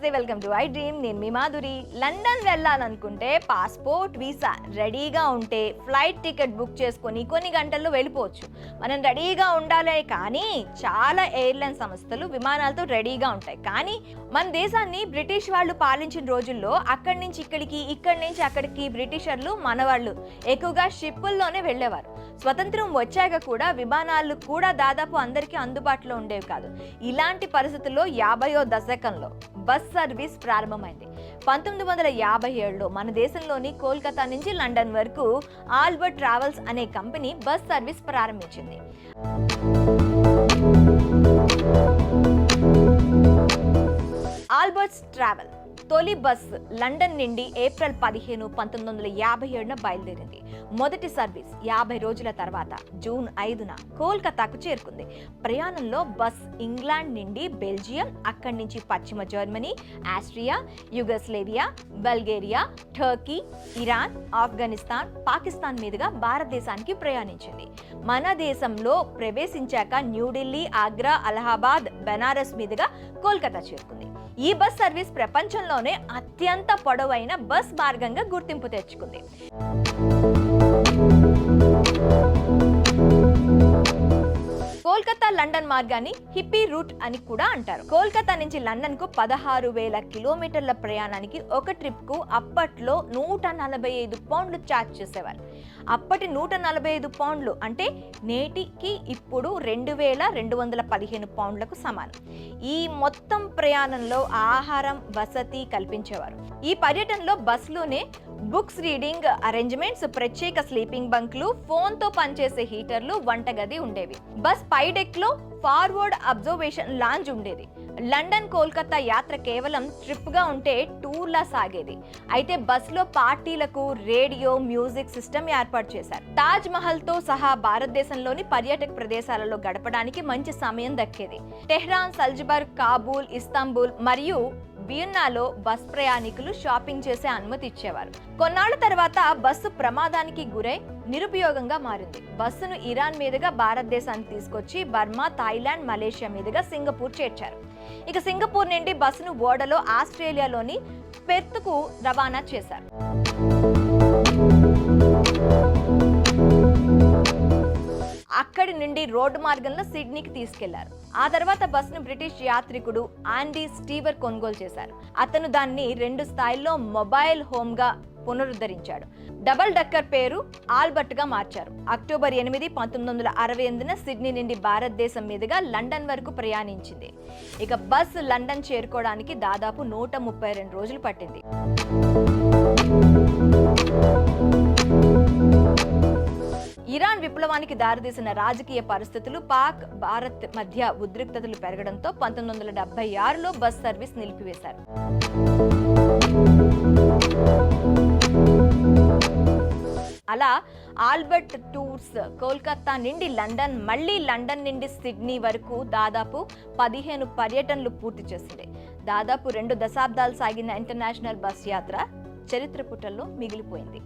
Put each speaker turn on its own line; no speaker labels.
నమస్తే welcome to I dream. నేను మీ మాధురి. లండన్ వెళ్ళాలనుకుంటే పాస్పోర్ట్ వీసా రెడీగా ఉంటే ఫ్లైట్ టికెట్ బుక్ చేసుకొని కొన్ని గంటల్లో వెళ్ళిపోవచ్చు. మనం రెడీగా ఉండాలి కానీ చాలా ఎయిర్లైన్ సంస్థలు విమానాలతో రెడీగా ఉంటాయి. కానీ మన దేశాన్ని బ్రిటిష్ వాళ్ళు పాలించిన రోజుల్లో అక్కడి నుంచి ఇక్కడికి ఇక్కడి నుంచి అక్కడికి బ్రిటిషర్లు మనవాళ్ళు ఎక్కువగా షిప్పుల్లోనే వెళ్ళేవారు. స్వతంత్రం వచ్చాక కూడా విమానాలు కూడా దాదాపు అందరికీ అందుబాటులో ఉండేవి కాదు. ఇలాంటి పరిస్థితుల్లో యాభయో దశకంలో బస్ సర్వీస్ ప్రారంభమైంది. పంతొమ్మిది వందల యాభై ఏడులో మన దేశంలోని కోల్కతా నుంచి లండన్ వరకు ఆల్బర్ట్ ట్రావెల్స్ అనే కంపెనీ బస్ సర్వీస్ ప్రారంభించింది. ఆల్బర్ట్స్ ట్రావెల్ తొలి బస్ లండన్ నుండి ఏప్రిల్ పదిహేను పంతొమ్మిది వందల యాభై ఏడున బయలుదేరింది. మొదటి సర్వీస్ యాభై రోజుల తర్వాత జూన్ ఐదున కోల్కతాకు చేరుకుంది. ప్రయాణంలో బస్ ఇంగ్లాండ్ నుండి బెల్జియం అక్కడి నుంచి పశ్చిమ Germany Austria Yugoslavia Bulgaria Turkey Iran Afghanistan Pakistan మీదుగా భారతదేశానికి ప్రయాణించింది. మన దేశంలో ప్రవేశించాక న్యూఢిల్లీ ఆగ్రా అలహాబాద్ బెనారస్ మీదుగా కోల్కతా చేరుకుంది. ఈ బస్ సర్వీస్ ప్రపంచంలో ప్రపంచంలోనే అత్యంత పొడవైన బస్ మార్గంగా గుర్తింపు తెచ్చుకుంది. కోల్కతా లండన్ మార్గాన్ని హిప్పీ రూట్ అని కూడా అంటారు. కోల్కతా నుంచి లండన్కు పదహారు వేల కిలోమీటర్ల ప్రయాణానికి ఒక ట్రిప్కు అప్పట్లో నూట నలభై ఐదు పౌండ్లు ఛార్జ్ చేసేవారు అప్పటి నూట నలభై ఐదు పౌండ్లు అంటే నేటికి ఇప్పుడు రెండు వేల రెండు వందల పదిహేను పౌండ్లకు సమానం. ఈ మొత్తం ప్రయాణంలో ఆహారం వసతి కల్పించేవారు. ఈ పర్యటనలో బస్సులోనే బుక్స్ రీడింగ్ అరేంజ్మెంట్స్ ప్రత్యేక స్లీపింగ్ బంక్లు ఫోన్తో పనిచేసే హీటర్లు వంటగది ఉండేవి. బస్ పై డెక్లో ఫార్వర్డ్ అబ్జర్వేషన్ లాంజ్ ఉండేది. లండన్ కోల్కతా యాత్ర కేవలం ట్రిప్గా ఉంటే టూర్లా సాగేది. అయితే బస్సులో పార్టీలకు రేడియో మ్యూజిక్ సిస్టమ్ ఏర్పాటు చేశారు. తాజ్ మహల్తో సహా భారతదేశంలోని పర్యాటక ప్రదేశాలలో గడపడానికి మంచి సమయం దక్కేది. టెహ్రాన్ సల్జ్బర్గ్ కాబూల్ ఇస్తాంబుల్ మరియు వియన్నాలో బస్ ప్రయాణికులు షాపింగ్ చేసే అనుమతి ఇచ్చేవారు. కొన్నాళ్ళ తర్వాత బస్సు ప్రమాదానికి గురై నిరుపయోగంగా మారింది. బస్సును ఇరాన్ మీదుగా భారతదేశానికి తీసుకొచ్చి బర్మా థాయిలాండ్ మలేషియా మీదుగా సింగపూర్ చేర్చారు. ఇక సింగపూర్ నుండి బస్సును ఓడలో ఆస్ట్రేలియాలోని పెర్త్కు రవాణా చేశారు. అక్కడి నుండి రోడ్డు మార్గంలో సిడ్నీకి తీసుకెళ్ళారు. ఆ తర్వాత బస్సును బ్రిటిష్ యాత్రికుడు ఆండీ స్టీవర్ కొనుగోలు చేశారు. అతను దాన్ని రెండు స్థాయిల్లో మొబైల్ హోమ్గా పునరుద్ధరించాడు. డబల్ డక్కర్ పేరు ఆల్బర్ట్గా మార్చారు. అక్టోబర్ ఎనిమిది పంతొమ్మిది వందల అరవై ఎనిమిదిన సిడ్నీ నుండి భారతదేశం మీదుగా లండన్ వరకు ప్రయాణించింది. ఇక బస్సు లండన్ చేరుకోవడానికి దాదాపు నూట ముప్పై రెండు రోజులు పట్టింది. ఇరాన్ విప్లవానికి దారితీసిన రాజకీయ పరిస్థితులు పాక్ భారత్ మధ్య ఉద్రిక్తతలు పెరగడంతో పంతొమ్మిది వందల డెబ్బై ఆరులో బస్ సర్వీస్ నిలిపివేశారు. అలా ఆల్బర్ట్ టూర్స్ కోల్కతా నుండి లండన్ మళ్ళీ లండన్ నుండి సిడ్నీ వరకు దాదాపు పదిహేను పర్యటనలు పూర్తి చేసింది. దాదాపు రెండు దశాబ్దాలు సాగిన ఇంటర్నేషనల్ బస్ యాత్ర చరిత్ర పుటల్లో మిగిలిపోయింది.